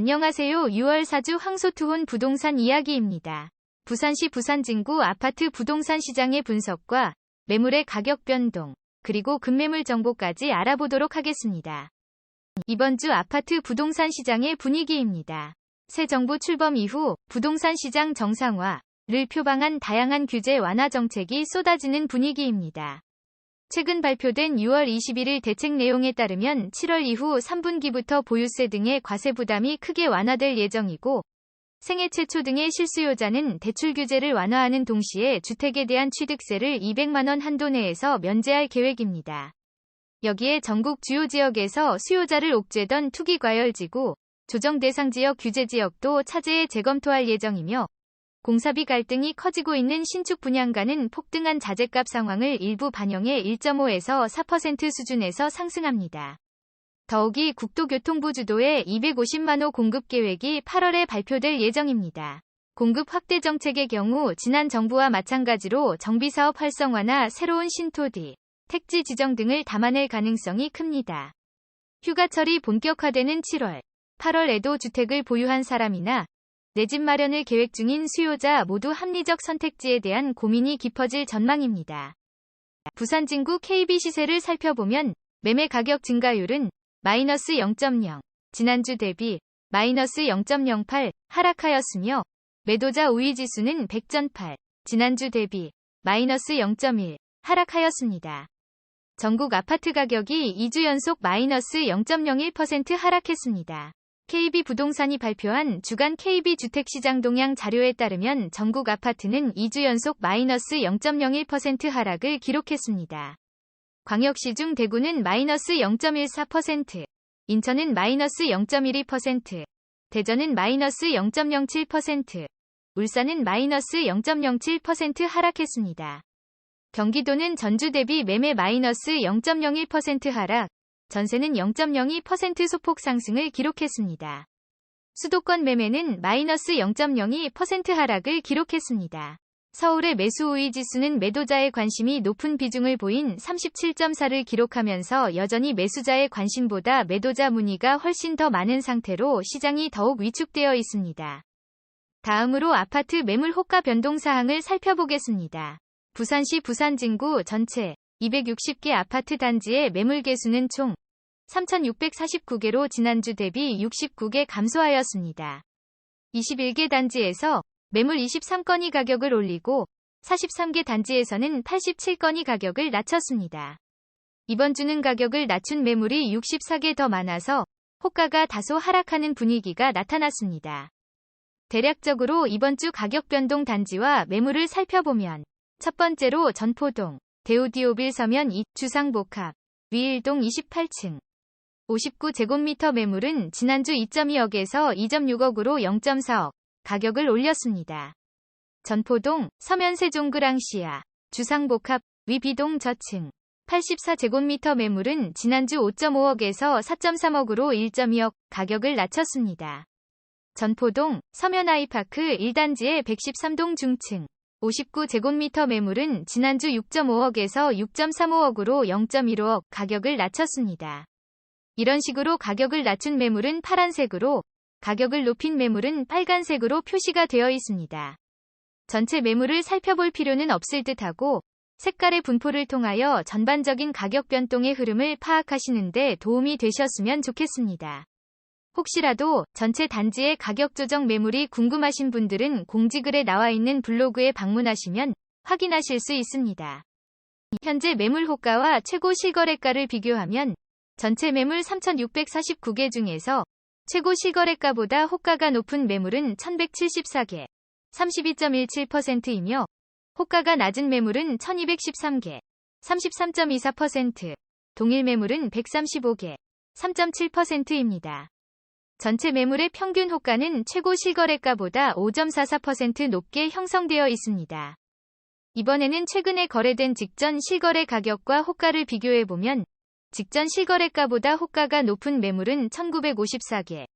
안녕하세요. 6월 4주 황소투혼 부동산 이야기입니다. 부산시 부산진구 아파트 부동산 시장의 분석과 매물의 가격 변동, 그리고 급매물 정보까지 알아보도록 하겠습니다. 이번 주 아파트 부동산 시장의 분위기입니다. 새 정부 출범 이후 부동산 시장 정상화를 표방한 다양한 규제 완화 정책이 쏟아지는 분위기입니다. 최근 발표된 6월 21일 대책 내용에 따르면 7월 이후 3분기부터 보유세 등의 과세 부담이 크게 완화될 예정이고 생애 최초 등의 실수요자는 대출 규제를 완화하는 동시에 주택에 대한 취득세를 200만원 한도 내에서 면제할 계획입니다. 여기에 전국 주요 지역에서 수요자를 옥죄던 투기과열지구, 조정 대상 지역 규제 지역도 차제에 재검토할 예정이며 공사비 갈등이 커지고 있는 신축 분양가는 폭등한 자재값 상황을 일부 반영해 1.5에서 4% 수준에서 상승합니다. 더욱이 국토교통부 주도의 250만호 공급 계획이 8월에 발표될 예정입니다. 공급 확대 정책의 경우 지난 정부와 마찬가지로 정비사업 활성화나 새로운 신토지, 택지 지정 등을 담아낼 가능성이 큽니다. 휴가철이 본격화되는 7월, 8월에도 주택을 보유한 사람이나 내 집 마련을 계획 중인 수요자 모두 합리적 선택지에 대한 고민이 깊어질 전망입니다. 부산 진구 KB 시세를 살펴보면 매매 가격 증가율은 마이너스 0.0, 지난주 대비 마이너스 0.08 하락하였으며 매도자 우위 지수는 100.8, 지난주 대비 마이너스 0.1 하락하였습니다. 전국 아파트 가격이 2주 연속 마이너스 0.01% 하락했습니다. KB 부동산이 발표한 주간 KB 주택시장 동향 자료에 따르면 전국 아파트는 2주 연속 마이너스 0.01% 하락을 기록했습니다. 광역시 중 대구는 마이너스 0.14%, 인천은 마이너스 0.12%, 대전은 마이너스 0.07%, 울산은 마이너스 0.07% 하락했습니다. 경기도는 전주 대비 매매 마이너스 0.01% 하락, 전세는 0.02% 소폭 상승을 기록했습니다. 수도권 매매는 마이너스 0.02% 하락을 기록했습니다. 서울의 매수 우위 지수는 매도자의 관심이 높은 비중을 보인 37.4를 기록하면서 여전히 매수자의 관심보다 매도자 문의가 훨씬 더 많은 상태로 시장이 더욱 위축되어 있습니다. 다음으로 아파트 매물 호가 변동 사항을 살펴보겠습니다. 부산시 부산진구 전체 260개 아파트 단지의 매물 개수는 총 3,649개로 지난주 대비 69개 감소하였습니다. 21개 단지에서 매물 23건이 가격을 올리고 43개 단지에서는 87건이 가격을 낮췄습니다. 이번 주는 가격을 낮춘 매물이 64개 더 많아서 호가가 다소 하락하는 분위기가 나타났습니다. 대략적으로 이번 주 가격 변동 단지와 매물을 살펴보면 첫 번째로 전포동, 대우디오빌 서면 2 주상복합, 위일동 28층. 59제곱미터 매물은 지난주 2.2억에서 2.6억으로 0.4억 가격을 올렸습니다. 전포동 서면 세종그랑시아 주상복합 위비동 저층 84제곱미터 매물은 지난주 5.5억에서 4.3억으로 1.2억 가격을 낮췄습니다. 전포동 서면 아이파크 1단지의 113동 중층 59제곱미터 매물은 지난주 6.5억에서 6.35억으로 0.15억 가격을 낮췄습니다. 이런 식으로 가격을 낮춘 매물은 파란색으로, 가격을 높인 매물은 빨간색으로 표시가 되어 있습니다. 전체 매물을 살펴볼 필요는 없을 듯하고, 색깔의 분포를 통하여 전반적인 가격 변동의 흐름을 파악하시는데 도움이 되셨으면 좋겠습니다. 혹시라도 전체 단지의 가격 조정 매물이 궁금하신 분들은 공지글에 나와 있는 블로그에 방문하시면 확인하실 수 있습니다. 현재 매물 호가와 최고 실거래가를 비교하면 전체 매물 3,649개 중에서 최고 실거래가보다 호가가 높은 매물은 1,174개, 32.17%이며 호가가 낮은 매물은 1,213개, 33.24%, 동일 매물은 135개, 3.7%입니다. 전체 매물의 평균 호가는 최고 실거래가보다 5.44% 높게 형성되어 있습니다. 이번에는 최근에 거래된 직전 실거래 가격과 호가를 비교해보면 직전 실거래가보다 호가가 높은 매물은 1954개,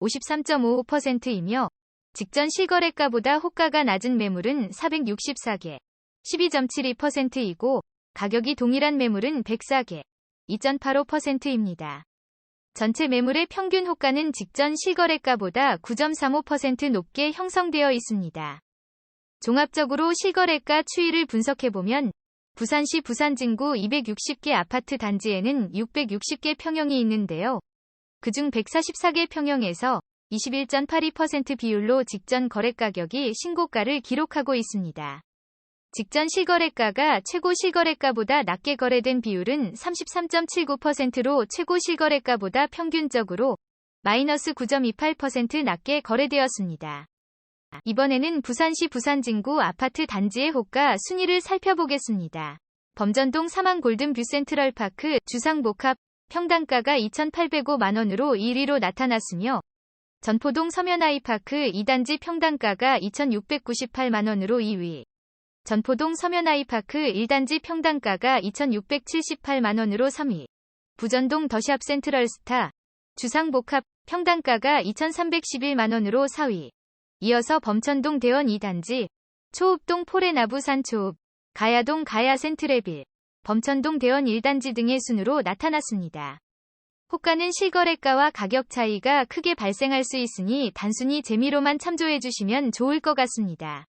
53.55%이며 직전 실거래가보다 호가가 낮은 매물은 464개, 12.72%이고 가격이 동일한 매물은 104개, 2.85%입니다. 전체 매물의 평균 호가는 직전 실거래가보다 9.35% 높게 형성되어 있습니다. 종합적으로 실거래가 추이를 분석해보면 부산시 부산진구 260개 아파트 단지에는 660개 평형이 있는데요. 그중 144개 평형에서 21.82% 비율로 직전 거래 가격이 신고가를 기록하고 있습니다. 직전 실거래가가 최고 실거래가보다 낮게 거래된 비율은 33.79%로 최고 실거래가보다 평균적으로 마이너스 9.28% 낮게 거래되었습니다. 이번에는 부산시 부산진구 아파트 단지의 호가 순위를 살펴보겠습니다. 범전동 사망 골든 뷰 센트럴파크 주상복합 평당가가 2,805만 원으로 1위로 나타났으며 전포동 서면아이파크 2단지 평당가가 2,698만 원으로 2위. 전포동 서면아이파크 1단지 평당가가 2,678만 원으로 3위. 부전동 더샵 센트럴스타 주상복합 평당가가 2,311만 원으로 4위. 이어서 범천동 대원 2단지 초읍동 포레나부 산 초읍 가야동 가야 센트레빌 범천동 대원 1단지 등의 순으로 나타났습니다. 호가는 실거래가와 가격 차이가 크게 발생할 수 있으니 단순히 재미로만 참조해 주시면 좋을 것 같습니다.